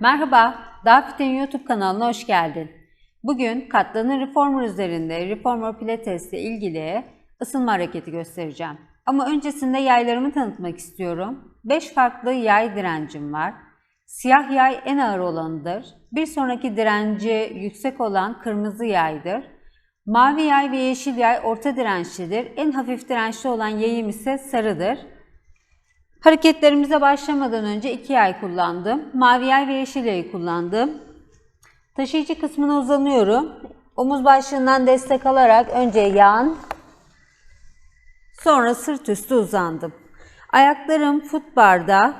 Merhaba, Dafit'in YouTube kanalına hoş geldin. Bugün katlanır reformer üzerinde reformer pilates ile ilgili ısınma hareketi göstereceğim. Ama öncesinde yaylarımı tanıtmak istiyorum. 5 farklı yay direncim var. Siyah yay en ağır olanıdır. Bir sonraki direnci yüksek olan kırmızı yaydır. Mavi yay ve yeşil yay orta dirençlidir. En hafif dirençli olan yayım ise sarıdır. Hareketlerimize başlamadan önce iki yay kullandım. Mavi yay ve yeşil yayı kullandım. Taşıyıcı kısmına uzanıyorum. Omuz başlığından destek alarak önce yan, sonra sırt üstü uzandım. Ayaklarım foot barda.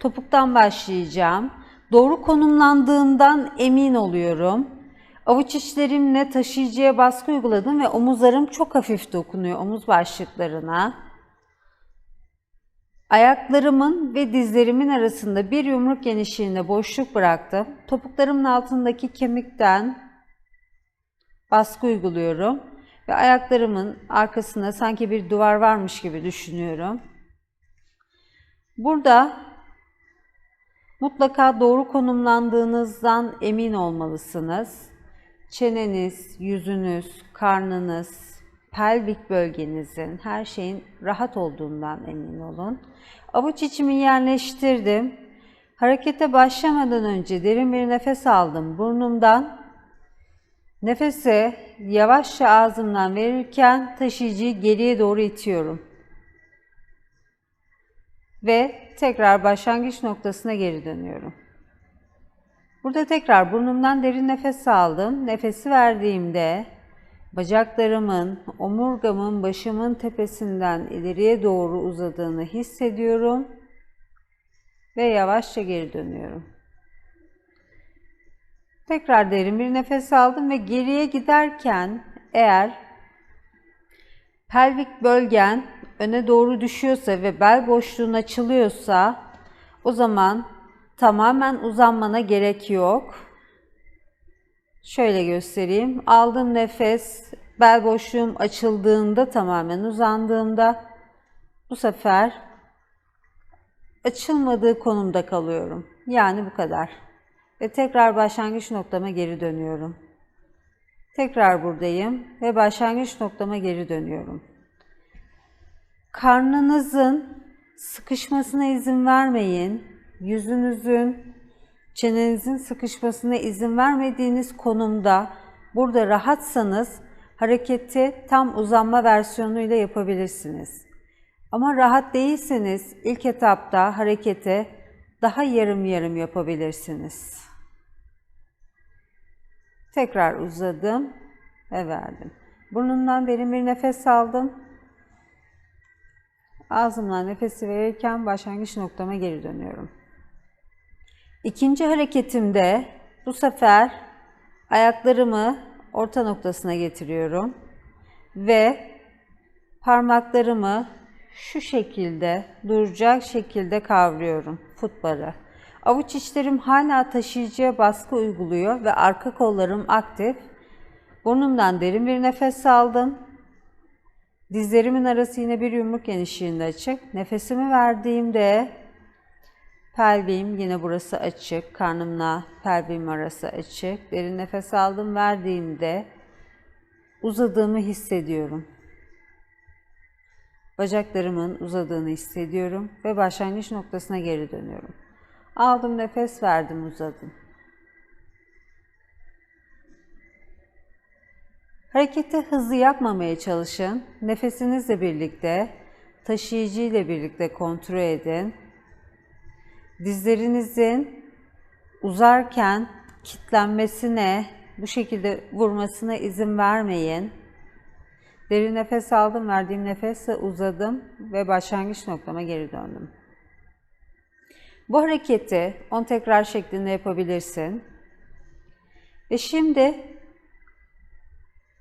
Topuktan başlayacağım. Doğru konumlandığından emin oluyorum. Avuç içlerimle taşıyıcıya baskı uyguladım ve omuzlarım çok hafif dokunuyor omuz başlıklarına. Ayaklarımın ve dizlerimin arasında bir yumruk genişliğinde boşluk bıraktım. Topuklarımın altındaki kemikten baskı uyguluyorum ve ayaklarımın arkasında sanki bir duvar varmış gibi düşünüyorum. Burada mutlaka doğru konumlandığınızdan emin olmalısınız. Çeneniz, yüzünüz, karnınız, pelvik bölgenizin, her şeyin rahat olduğundan emin olun. Avuç içimi yerleştirdim. Harekete başlamadan önce derin bir nefes aldım burnumdan. Nefesi yavaşça ağzımdan verirken taşıyıcıyı geriye doğru itiyorum. Ve tekrar başlangıç noktasına geri dönüyorum. Burada tekrar burnumdan derin nefes aldım. Nefesi verdiğimde bacaklarımın, omurgamın başımın tepesinden ileriye doğru uzadığını hissediyorum ve yavaşça geri dönüyorum. Tekrar derin bir nefes aldım ve geriye giderken eğer pelvik bölgen öne doğru düşüyorsa ve bel boşluğun açılıyorsa o zaman tamamen uzanmana gerek yok. Şöyle göstereyim. Aldığım nefes, bel boşluğum açıldığında tamamen uzandığımda bu sefer açılmadığı konumda kalıyorum. Yani bu kadar. Ve tekrar başlangıç noktama geri dönüyorum. Tekrar buradayım ve başlangıç noktama geri dönüyorum. Karnınızın sıkışmasına izin vermeyin. Yüzünüzün, çenenizin sıkışmasına izin vermediğiniz konumda burada rahatsanız hareketi tam uzanma versiyonuyla yapabilirsiniz. Ama rahat değilseniz ilk etapta hareketi daha yarım yarım yapabilirsiniz. Tekrar uzadım ve verdim. Burnumdan derin bir nefes aldım. Ağzımdan nefesi verirken başlangıç noktama geri dönüyorum. İkinci hareketimde bu sefer ayaklarımı orta noktasına getiriyorum ve parmaklarımı şu şekilde duracak şekilde kavruyorum futbarı. Avuç içlerim hala taşıyıcıya baskı uyguluyor ve arka kollarım aktif. Burnumdan derin bir nefes aldım. Dizlerimin arası yine bir yumruk genişliğinde açık. Nefesimi verdiğimde pelviğim yine burası açık. Karnımla pelviğim arası açık. Derin nefes aldım verdiğimde uzadığımı hissediyorum. Bacaklarımın uzadığını hissediyorum ve başlangıç noktasına geri dönüyorum. Aldım nefes verdim uzadım. Hareketi hızlı yapmamaya çalışın. Nefesinizle birlikte, taşıyıcı ile birlikte kontrol edin. Dizlerinizin uzarken kitlenmesine, bu şekilde vurmasına izin vermeyin. Derin nefes aldım, verdiğim nefesle uzadım ve başlangıç noktama geri döndüm. Bu hareketi 10 tekrar şeklinde yapabilirsin. Ve şimdi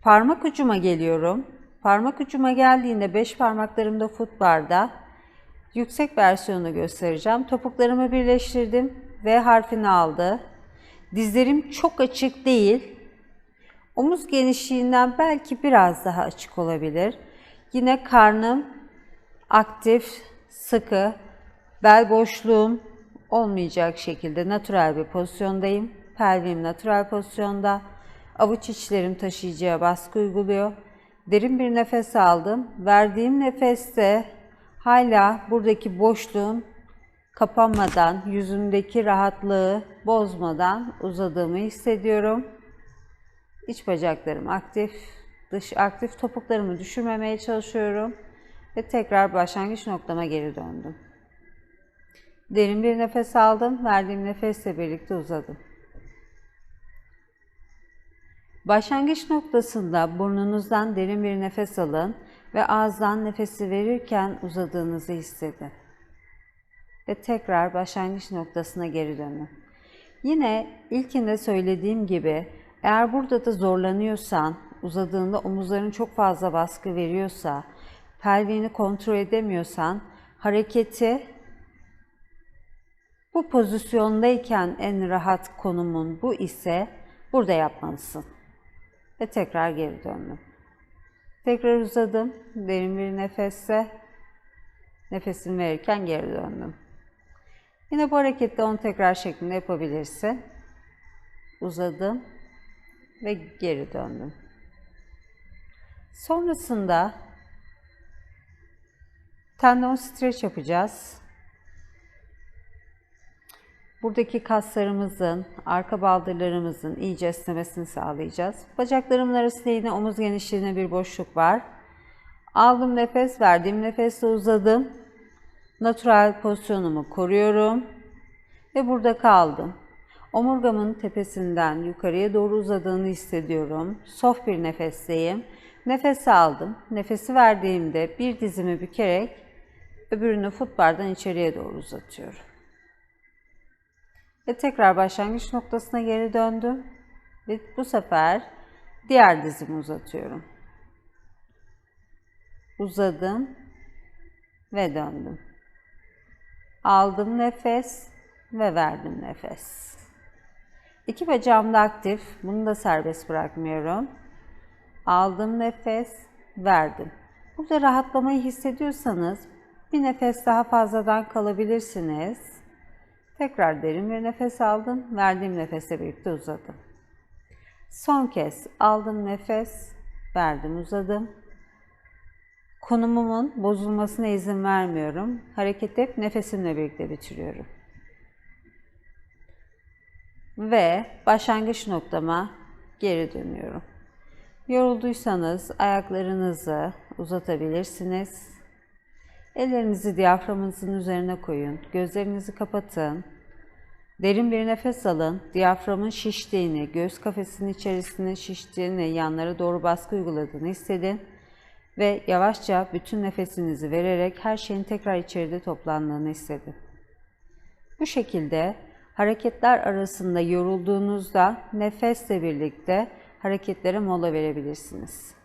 parmak ucuma geliyorum. Parmak ucuma geldiğinde 5 parmaklarımda foot barda yüksek versiyonu göstereceğim. Topuklarımı birleştirdim. V harfini aldı. Dizlerim çok açık değil. Omuz genişliğinden belki biraz daha açık olabilir. Yine karnım aktif, sıkı, bel boşluğum olmayacak şekilde natural bir pozisyondayım. Pelviğim natural pozisyonda. Avuç içlerim taşıyıcıya baskı uyguluyor. Derin bir nefes aldım. Verdiğim nefeste hala buradaki boşluğun kapanmadan, yüzümdeki rahatlığı bozmadan uzadığımı hissediyorum. İç bacaklarım aktif, dış aktif topuklarımı düşürmemeye çalışıyorum ve tekrar başlangıç noktama geri döndüm. Derin bir nefes aldım, verdiğim nefesle birlikte uzadım. Başlangıç noktasında burnunuzdan derin bir nefes alın ve ağızdan nefesi verirken uzadığınızı hissedin. Ve tekrar başlangıç noktasına geri dönün. Yine ilkinde söylediğim gibi eğer burada da zorlanıyorsan, uzadığında omuzların çok fazla baskı veriyorsa, pelviğini kontrol edemiyorsan hareketi bu pozisyondayken en rahat konumun bu ise burada yapmalısın. Ve tekrar geri döndüm. Tekrar uzadım. Derin bir nefesse nefesimi verirken geri döndüm. Yine bu harekette 10 tekrar şeklinde yapabilirsin. Uzadım ve geri döndüm. Sonrasında tendon stretch yapacağız. Buradaki kaslarımızın, arka baldırlarımızın iyice esnemesini sağlayacağız. Bacaklarımın arasında yine omuz genişliğine bir boşluk var. Aldım nefes, verdiğim nefesle uzadım. Natural pozisyonumu koruyorum ve burada kaldım. Omurgamın tepesinden yukarıya doğru uzadığını hissediyorum. Soft bir nefesteyim. Nefes aldım. Nefesi verdiğimde bir dizimi bükerek öbürünü futbardan içeriye doğru uzatıyorum. Ve tekrar başlangıç noktasına geri döndüm. Ve bu sefer diğer dizimi uzatıyorum. Uzadım ve döndüm. Aldım nefes ve verdim nefes. İki bacağım da aktif. Bunu da serbest bırakmıyorum. Aldım nefes, verdim. Burada rahatlamayı hissediyorsanız bir nefes daha fazladan kalabilirsiniz. Tekrar derin bir nefes aldım. Verdiğim nefesle birlikte uzadım. Son kez aldım nefes, verdim uzadım. Konumumun bozulmasına izin vermiyorum. Hareketi hep nefesimle birlikte bitiriyorum. Ve başlangıç noktama geri dönüyorum. Yorulduysanız ayaklarınızı uzatabilirsiniz. Ellerinizi diyaframınızın üzerine koyun. Gözlerinizi kapatın. Derin bir nefes alın. Diyaframın şiştiğini, göğüs kafesinin içerisinin şiştiğini, yanlara doğru baskı uyguladığını hissedin. Ve yavaşça bütün nefesinizi vererek her şeyin tekrar içeride toplandığını hissedin. Bu şekilde hareketler arasında yorulduğunuzda nefesle birlikte hareketlere mola verebilirsiniz.